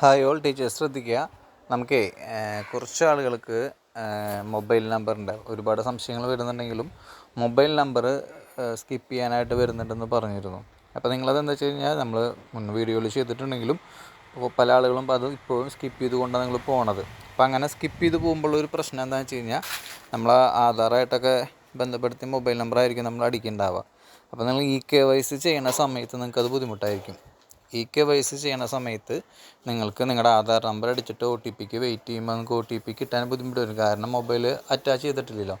Hi all teacher ശ്രദ്ധിക്കുക. നമുക്കേ കുറച്ച് ആളുകൾക്ക് മൊബൈൽ നമ്പറിന്റെ ഒരുപാട് സംശയങ്ങൾ വരുന്നുണ്ടെങ്കിലും മൊബൈൽ നമ്പർ സ്കിപ്പ് ചെയ്യാനായിട്ട് വരുന്നുണ്ടെന്ന് പറഞ്ഞിരുന്നു. അപ്പോൾ നിങ്ങളത് എന്താ വെച്ച് കഴിഞ്ഞാൽ നമ്മൾ മുൻ വീഡിയോയിൽ ചെയ്തിട്ടുണ്ടെങ്കിലും പല ആളുകളും അത് ഇപ്പോഴും സ്കിപ്പ് ചെയ്തുകൊണ്ടാണ് നിങ്ങൾ പോണത്. അപ്പോൾ അങ്ങനെ സ്കിപ്പ് ചെയ്ത് പോകുമ്പോൾ ഒരു പ്രശ്നം എന്താണെന്ന് വെച്ച് കഴിഞ്ഞാൽ നമ്മൾ ആധാറായിട്ടൊക്കെ ബന്ധപ്പെടുത്തി മൊബൈൽ നമ്പറായിരിക്കും നമ്മൾ അടിക്കുന്നുണ്ടാവുക അപ്പോൾ നിങ്ങൾ ഇ കെ വൈ സി ചെയ്യുന്ന സമയത്ത് നിങ്ങൾക്കത് ബുദ്ധിമുട്ടായിരിക്കും. ഇ കെ വൈ സി ചെയ്യണ സമയത്ത് നിങ്ങൾക്ക് നിങ്ങളുടെ ആധാർ നമ്പർ അടിച്ചിട്ട് ഒ ടി പിക്ക് വെയിറ്റ് ചെയ്യുമ്പോൾ നിങ്ങൾക്ക് ഒ ടി പി കിട്ടാൻ ബുദ്ധിമുട്ട് വരും. കാരണം മൊബൈൽ അറ്റാച്ച് ചെയ്തിട്ടില്ലല്ലോ.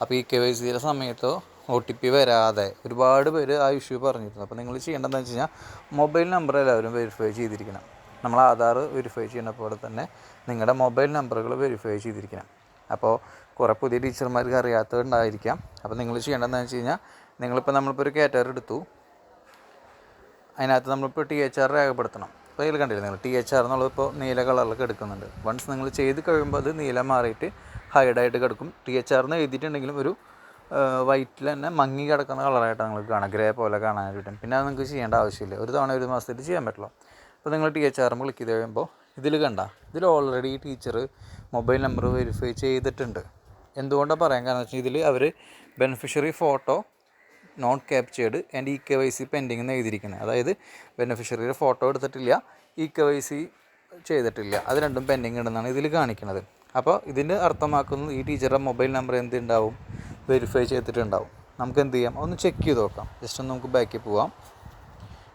അപ്പോൾ ഇ കെ വൈ സിയുടെ സമയത്തോ ഒ ടി പി വരാതെ ഒരുപാട് പേര് ആ ഇഷ്യൂ പറഞ്ഞിരുന്നു. അപ്പോൾ നിങ്ങൾ ചെയ്യേണ്ടതെന്ന് വെച്ച് കഴിഞ്ഞാൽ മൊബൈൽ നമ്പർ എല്ലാവരും വെരിഫൈ ചെയ്തിരിക്കണം. നമ്മൾ ആധാർ വെരിഫൈ ചെയ്യുന്ന പോലെ തന്നെ നിങ്ങളുടെ മൊബൈൽ നമ്പറുകൾ വെരിഫൈ ചെയ്തിരിക്കണം. അപ്പോൾ കുറേ പുതിയ ടീച്ചർമാർക്ക് അറിയാത്തതുണ്ടായിരിക്കാം അപ്പോൾ നിങ്ങൾ ചെയ്യേണ്ടതെന്ന് വെച്ച് കഴിഞ്ഞാൽ നിങ്ങളിപ്പോൾ നമ്മളിപ്പോൾ ഒരു കാറ്റഗറി എടുത്തു. അതിനകത്ത് നമ്മളിപ്പോൾ ടി എച്ച് ആർ രേഖപ്പെടുത്തണം. അപ്പോൾ ഇതിൽ കണ്ടില്ലേ നിങ്ങൾ? ടി എച്ച് ആർ എന്നുള്ളത് ഇപ്പോൾ നീല കളറിലൊക്കെ എടുക്കുന്നുണ്ട്. വൺസ് നിങ്ങൾ ചെയ്ത് കഴിയുമ്പോൾ അത് നീല മാറിയിട്ട് ഹൈഡായിട്ട് കിടക്കും. ടി എച്ച് ആർ എന്ന് എഴുതിയിട്ടുണ്ടെങ്കിലും ഒരു വൈറ്റിൽ തന്നെ മങ്ങി കിടക്കുന്ന കളറായിട്ട് നിങ്ങൾക്ക് കാണാം. ഗ്രേ പോലെ കാണാൻ കിട്ടും പിന്നെ അത് നിങ്ങൾക്ക് ചെയ്യേണ്ട ആവശ്യമില്ല. ഒരു തവണ ഒരു മാസത്തിൽ ചെയ്യാൻ പറ്റുള്ളൂ അപ്പോൾ നിങ്ങൾ ടി എച്ച് ആർ ക്ലിക്ക് ചെയ്ത് കഴിയുമ്പോൾ ഇതിൽ കണ്ട. ഇതിൽ already teacher mobile number verify ചെയ്തിട്ടുണ്ട്. എന്തുകൊണ്ടാണ് പറയാൻ കാരണം വെച്ചാൽ ഇതിൽ അവർ beneficiary photo not captured and E K Y C pending എന്ന് എഴുതിയിരിക്കുന്നത് അതായത് ബെനിഫിഷ്യറിയുടെ ഫോട്ടോ എടുത്തിട്ടില്ല ഇ കെ വൈ സി ചെയ്തിട്ടില്ല. അത് രണ്ടും പെൻഡിങ് ഉണ്ടെന്നാണ് ഇതിൽ കാണിക്കുന്നത്. അപ്പോൾ ഇതിന്റെ അർത്ഥമാക്കുന്നത് ഈ ടീച്ചറുടെ മൊബൈൽ നമ്പർ എന്തുണ്ടാവും? വെരിഫൈ ചെയ്തിട്ടുണ്ടാവും. നമുക്ക് എന്ത് ചെയ്യാം? ഒന്ന് ചെക്ക് ചെയ്ത് നോക്കാം. ജസ്റ്റ് ഒന്ന് നമുക്ക് ബാക്കിൽ പോവാം.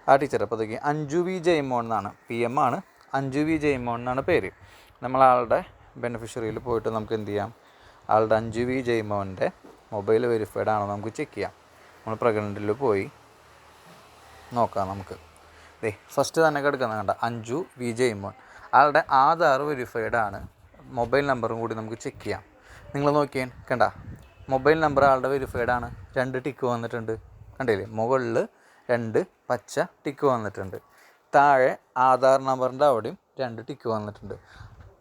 ആ ടീച്ചർ അപ്പോഴത്തേക്ക് അഞ്ജു വി ജയ്മോൻ എന്നാണ്. പി എം ആണ്. അഞ്ജു വി ജയ്മോൻ എന്നാണ് പേര്. നമ്മളാളുടെ ബെനിഫിഷ്യറിയിൽ പോയിട്ട് നമുക്ക് എന്ത് ചെയ്യാം? ആളുടെ അഞ്ജു വി ജയ്മോന്റെ മൊബൈൽ വെരിഫൈഡ് ആണോ നമുക്ക് ചെക്ക് ചെയ്യാം. നമ്മൾ പ്രഗ്നന്റിൽ പോയി. നോക്കാം നമുക്ക്. ദേ ഫസ്റ്റ് തന്നെ കിടക്കുന്ന കണ്ട അഞ്ജു വി ജയ്മോൻ ആളുടെ ആധാർ വെരിഫൈഡ് ആണ്. മൊബൈൽ നമ്പറും കൂടി നമുക്ക് ചെക്ക് ചെയ്യാം. നിങ്ങൾ നോക്കിയേ കണ്ട? മൊബൈൽ നമ്പർ ആളുടെ വെരിഫൈഡ് ആണ്. രണ്ട് ടിക്ക് വന്നിട്ടുണ്ട്. കണ്ടില്ലേ? മുകളിൽ രണ്ട് പച്ച ടിക്ക് വന്നിട്ടുണ്ട്. താഴെ ആധാർ നമ്പറിന്റെ അവിടെയും രണ്ട് ടിക്ക് വന്നിട്ടുണ്ട്.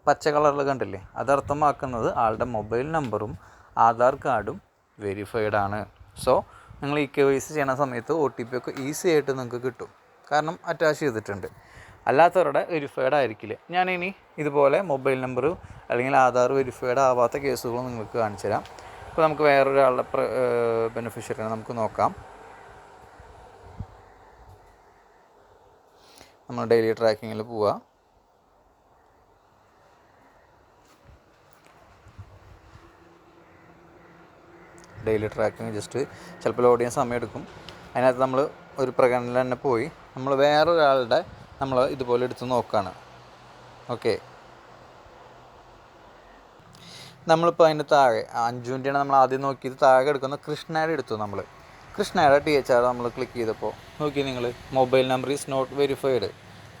പച്ച കളറിൽ കണ്ടില്ലേ? അതർത്ഥമാക്കുന്നത് ആളുടെ മൊബൈൽ നമ്പറും ആധാർ കാർഡും വെരിഫൈഡ് ആണ്. സോ നിങ്ങൾ ഇ കെ വൈ സി ചെയ്യണ സമയത്ത് ഒ ടി പി ഒക്കെ ഈസി ആയിട്ട് നിങ്ങൾക്ക് കിട്ടും. കാരണം അറ്റാച്ച് ചെയ്തിട്ടുണ്ട്. അല്ലാത്തവരുടെ വെരിഫൈഡ് ആയിരിക്കില്ല. ഞാനിനി ഇതുപോലെ മൊബൈൽ നമ്പർ അല്ലെങ്കിൽ ആധാർ വെരിഫൈഡ് ആവാത്ത കേസുകൾ നിങ്ങൾക്ക് കാണിച്ചു തരാം. അപ്പോൾ നമുക്ക് വേറൊരാളുടെ ബെനിഫിഷ്യറിനെ നമുക്ക് നോക്കാം. നമ്മൾ ഡെയിലി ട്രാക്കിങ്ങിൽ പോവുക ഡെയിലി ട്രാക്കിങ് ജസ്റ്റ് ചിലപ്പോൾ ലോഡ് ചെയ്യാൻ സമയം എടുക്കും. അതിനകത്ത് നമ്മൾ ഒരു പ്രകടനം തന്നെ പോയി നമ്മൾ വേറൊരാളുടെ നമ്മൾ ഇതുപോലെ എടുത്ത് നോക്കുകയാണ് ഓക്കെ നമ്മളിപ്പോൾ അതിന്റെ താഴെ അഞ്ചുവിന്റെയാണ് നമ്മൾ ആദ്യം നോക്കിയത്. താഴെ എടുക്കുന്ന കൃഷ്ണയുടെ എടുത്തു നമ്മൾ കൃഷ്ണയുടെ ടി എച്ച് ആർ നമ്മൾ ക്ലിക്ക് ചെയ്തപ്പോൾ നോക്കി നിങ്ങൾ mobile number is not verified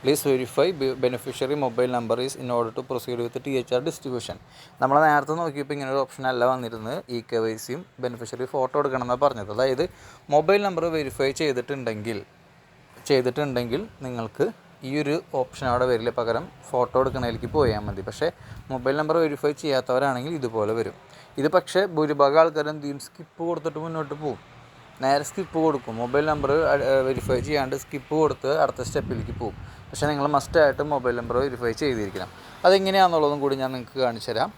please verify beneficiary mobile number is in order to proceed with T H R distribution നമ്മൾ നേരത്തെ നോക്കിയപ്പോൾ ഇങ്ങനെ ഒരു ഓപ്ഷൻ അല്ല വന്നിരുന്നത്. ഇ കെ വൈ സിയും ബെനിഫിഷ്യറി ഫോട്ടോ എടുക്കണമെന്നാണ് പറഞ്ഞത്. അതായത് മൊബൈൽ നമ്പർ വെരിഫൈ ചെയ്തിട്ടുണ്ടെങ്കിൽ ചെയ്തിട്ടുണ്ടെങ്കിൽ നിങ്ങൾക്ക് ഈ ഒരു ഓപ്ഷൻ അവിടെ വരില്ല പകരം ഫോട്ടോ എടുക്കണതിലേക്ക് പോയാൽ മതി. പക്ഷേ മൊബൈൽ നമ്പർ വെരിഫൈ ചെയ്യാത്തവരാണെങ്കിൽ ഇതുപോലെ വരും. ഇത് പക്ഷേ ഭൂരിഭാഗം ആൾക്കാരും എന്ത് സ്കിപ്പ് കൊടുത്തിട്ട് മുന്നോട്ട് പോകും നേരെ സ്കിപ്പ് കൊടുക്കും. മൊബൈൽ നമ്പർ വെരിഫൈ ചെയ്യാണ്ട് സ്കിപ്പ് കൊടുത്ത് അടുത്ത സ്റ്റെപ്പിലേക്ക് പോകും പക്ഷേ നിങ്ങൾ മസ്റ്റായിട്ട് മൊബൈൽ നമ്പർ വെരിഫൈ ചെയ്തിരിക്കണം. അതെങ്ങനെയാണെന്നുള്ളതും കൂടി ഞാൻ നിങ്ങൾക്ക് കാണിച്ചു തരാം.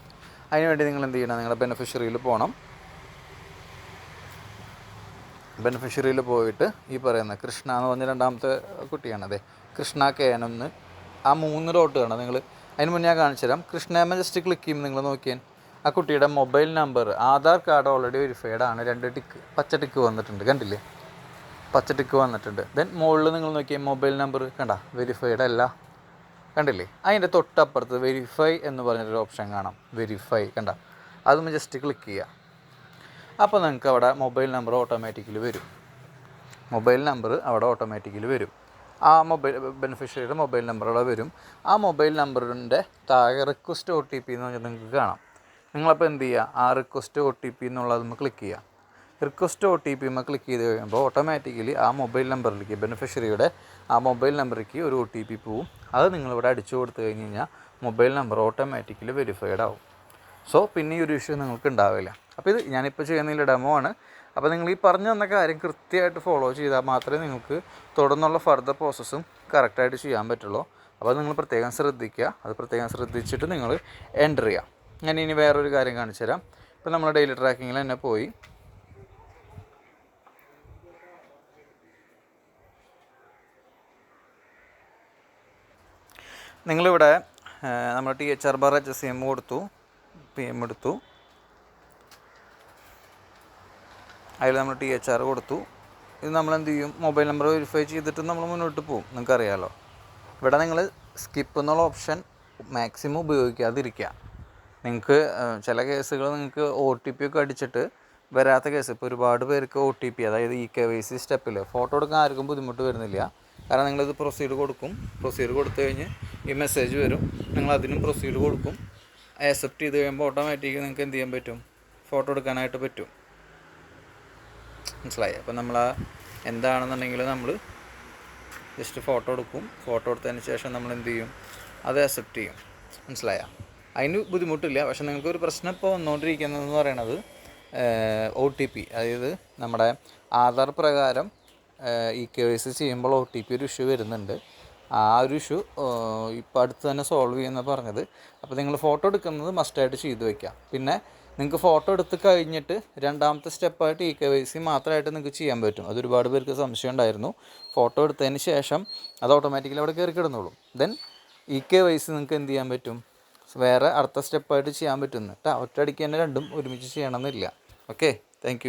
അതിനുവേണ്ടി നിങ്ങൾ എന്ത് ചെയ്യണം? നിങ്ങളുടെ ബെനിഫിഷ്യറിയിൽ പോകണം ബെനിഫിഷ്യറിയിൽ പോയിട്ട് ഈ പറയുന്ന കൃഷ്ണ എന്ന് പറഞ്ഞ രണ്ടാമത്തെ കുട്ടിയാണ് അതെ. കൃഷ്ണ കേനെന്ന്. ആ മൂന്ന് ഡോട്ട് കാണാം നിങ്ങൾ. അതിന് മുന്നേ ഞാൻ കാണിച്ചു തരാം. കൃഷ്ണയമ്മ ജസ്റ്റ് ക്ലിക്ക് ചെയ്യുമ്പോൾ നിങ്ങൾ നോക്കിയാൽ ആ കുട്ടിയുടെ mobile number Aadhaar card already verified ആണ്. രണ്ട് ടിക്ക് പച്ച ടിക്ക് വന്നിട്ടുണ്ട്. കണ്ടില്ലേ? പച്ച ടിക്ക് വന്നിട്ടുണ്ട്. ദെൻ മുകളിൽ നിങ്ങൾ നോക്കിയാൽ മൊബൈൽ നമ്പർ കണ്ട വെരിഫൈഡ് അല്ല കണ്ടില്ലേ? അതിന്റെ തൊട്ടപ്പുറത്ത് വെരിഫൈ എന്ന് പറഞ്ഞൊരു ഓപ്ഷൻ കാണാം. വെരിഫൈ കണ്ട. അതും ജസ്റ്റ് ക്ലിക്ക് ചെയ്യുക അപ്പോൾ നിങ്ങൾക്ക് അവിടെ മൊബൈൽ നമ്പർ ഓട്ടോമാറ്റിക്കലി വരും. മൊബൈൽ നമ്പർ അവിടെ ഓട്ടോമാറ്റിക്കലി വരും. ആ മൊബൈൽ ബെനിഫിഷ്യറിയുടെ മൊബൈൽ നമ്പർ അവിടെ വരും. ആ മൊബൈൽ നമ്പറിന്റെ താഴെ റിക്വസ്റ്റ് ഒ ടി പി എന്ന് പറഞ്ഞാൽ നിങ്ങൾക്ക് കാണാം. നിങ്ങളപ്പോൾ എന്ത് ചെയ്യുക ആ റിക്വസ്റ്റ് ഒ ടി പി എന്നുള്ളത് ക്ലിക്ക് ചെയ്യുക റിക്വസ്റ്റ് ഒ ടി പി നമ്മൾ ക്ലിക്ക് ചെയ്ത് കഴിയുമ്പോൾ ഓട്ടോമാറ്റിക്കലി ആ മൊബൈൽ നമ്പറിലേക്ക് ബെനിഫിഷ്യറിയുടെ ആ മൊബൈൽ നമ്പറിലേക്ക് ഒരു ഒ ടി പി പോവും. അത് നിങ്ങളിവിടെ അടിച്ചു കൊടുത്തു കഴിഞ്ഞ് കഴിഞ്ഞാൽ മൊബൈൽ നമ്പർ ഓട്ടോമാറ്റിക്കലി വെരിഫൈഡ് ആവും. സോ പിന്നെ ഈ ഒരു ഇഷ്യൂ നിങ്ങൾക്ക് ഉണ്ടാവില്ല. അപ്പോൾ ഇത് ഞാനിപ്പോൾ ചെയ്യുന്നതിൽ ഡെമോ ആണ്. അപ്പോൾ നിങ്ങൾ ഈ പറഞ്ഞു തന്ന കാര്യം കൃത്യമായിട്ട് ഫോളോ ചെയ്താൽ മാത്രമേ നിങ്ങൾക്ക് തുടർന്നുള്ള ഫർദർ പ്രോസസ്സും കറക്റ്റായിട്ട് ചെയ്യാൻ പറ്റുള്ളൂ. അപ്പോൾ നിങ്ങൾ പ്രത്യേകം ശ്രദ്ധിക്കുക. അത് പ്രത്യേകം ശ്രദ്ധിച്ചിട്ട് നിങ്ങൾ എന്റർ ചെയ്യുക. ഞാൻ ഇനി വേറൊരു കാര്യം കാണിച്ചു തരാം ഇപ്പോൾ നമ്മൾ ഡെയിലി ട്രാക്കിങ്ങിൽ തന്നെ പോയി. നിങ്ങളിവിടെ നമ്മൾ T H R bar H S M കൊടുത്തു പി എം എടുത്തു. അതിൽ നമ്മൾ ടി എച്ച് ആർ കൊടുത്തു. ഇത് നമ്മൾ എന്ത് ചെയ്യും? മൊബൈൽ നമ്പർ വെരിഫൈ ചെയ്തിട്ട് നമ്മൾ മുന്നോട്ട് പോകും. നിങ്ങൾക്ക് അറിയാമല്ലോ ഇവിടെ നിങ്ങൾ സ്കിപ്പ് എന്നുള്ള ഓപ്ഷൻ മാക്സിമം ഉപയോഗിക്കാതിരിക്കുക. നിങ്ങൾക്ക് ചില കേസുകൾ നിങ്ങൾക്ക് ഒ ടി പി ഒക്കെ അടിച്ചിട്ട് വരാത്ത കേസ്. ഇപ്പോൾ ഒരുപാട് പേർക്ക് ഒ ടി പി അതായത് ഇ കെ വൈ സി സ്റ്റെപ്പിൽ ഫോട്ടോ എടുക്കാൻ ആർക്കും ബുദ്ധിമുട്ട് വരുന്നില്ല. കാരണം നിങ്ങളിത് പ്രൊസീഡ് കൊടുക്കും. പ്രൊസീഡ് കൊടുത്തു കഴിഞ്ഞ് ഈ മെസ്സേജ് വരും. നിങ്ങൾ അതിനും പ്രൊസീഡ് കൊടുക്കും. ആക്സെപ്റ്റ് ചെയ്ത് കഴിയുമ്പോൾ ഓട്ടോമാറ്റിക്ക് നിങ്ങൾക്ക് എന്ത് ചെയ്യാൻ പറ്റും? ഫോട്ടോ എടുക്കാനായിട്ട് പറ്റും. മനസ്സിലായി? അപ്പോൾ നമ്മൾ ആ എന്താണെന്നുണ്ടെങ്കിൽ നമ്മൾ ജസ്റ്റ് ഫോട്ടോ എടുക്കും. ഫോട്ടോ എടുത്തതിന് ശേഷം നമ്മൾ എന്ത് ചെയ്യും? അത് അക്സെപ്റ്റ് ചെയ്യും. മനസ്സിലായ? അതിന് ബുദ്ധിമുട്ടില്ല. പക്ഷേ നിങ്ങൾക്കൊരു പ്രശ്നം ഇപ്പോൾ വന്നുകൊണ്ടിരിക്കുന്നതെന്ന് പറയണത് ഒ ടി പി അതായത് നമ്മുടെ ആധാർ പ്രകാരം ഇ കെ വൈ സി ചെയ്യുമ്പോൾ ഒ ടി പി ഒരു ഇഷ്യൂ വരുന്നുണ്ട്. ആ ഒരു ഇഷ്യൂ ഇപ്പോൾ അടുത്ത് തന്നെ സോൾവ് ചെയ്യുന്ന പറഞ്ഞത്. അപ്പോൾ നിങ്ങൾ ഫോട്ടോ എടുക്കുന്നത് മസ്റ്റായിട്ട് ചെയ്തു വയ്ക്കുക പിന്നെ നിങ്ങൾക്ക് ഫോട്ടോ എടുത്ത് കഴിഞ്ഞിട്ട് രണ്ടാമത്തെ സ്റ്റെപ്പായിട്ട് ഇ കെ വൈ സി മാത്രമായിട്ട് നിങ്ങൾക്ക് ചെയ്യാൻ പറ്റും. അത് ഒരുപാട് പേർക്ക് സംശയം ഉണ്ടായിരുന്നു. ഫോട്ടോ എടുത്തതിന് ശേഷം അത് ഓട്ടോമാറ്റിക്കലി അവിടെ കയറി കിടന്നോളും. Then E K Y C നിങ്ങൾക്ക് എന്ത് ചെയ്യാൻ പറ്റും? വേറെ അടുത്ത സ്റ്റെപ്പായിട്ട് ചെയ്യാൻ പറ്റുന്നു കേട്ടോ ഒറ്റയടിക്ക് തന്നെ രണ്ടും ഒരുമിച്ച് ചെയ്യണമെന്നില്ല. Okay thank